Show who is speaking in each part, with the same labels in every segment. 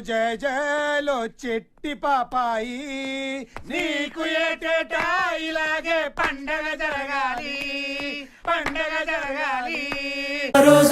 Speaker 1: జయ జయలో చెట్టి పాపాయి. నీకు ఏటేటా ఇలాగే పండగ జరగాలి. పండగ జరగాలి.
Speaker 2: రోజులు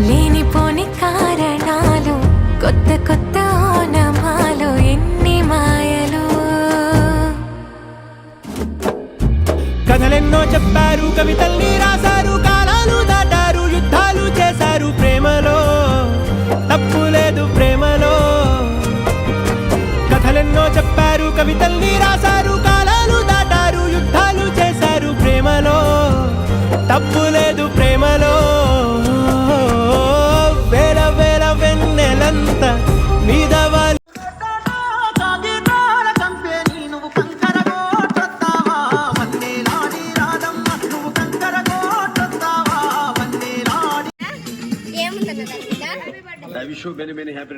Speaker 3: లేనిపోని కారణాలు కొత్త కొత్త ఓనమాలు ఎన్ని మాయలు.
Speaker 2: కథలెన్నో చెప్పారు కవితల్ని
Speaker 4: దాని మీద
Speaker 5: I wish you many, many happy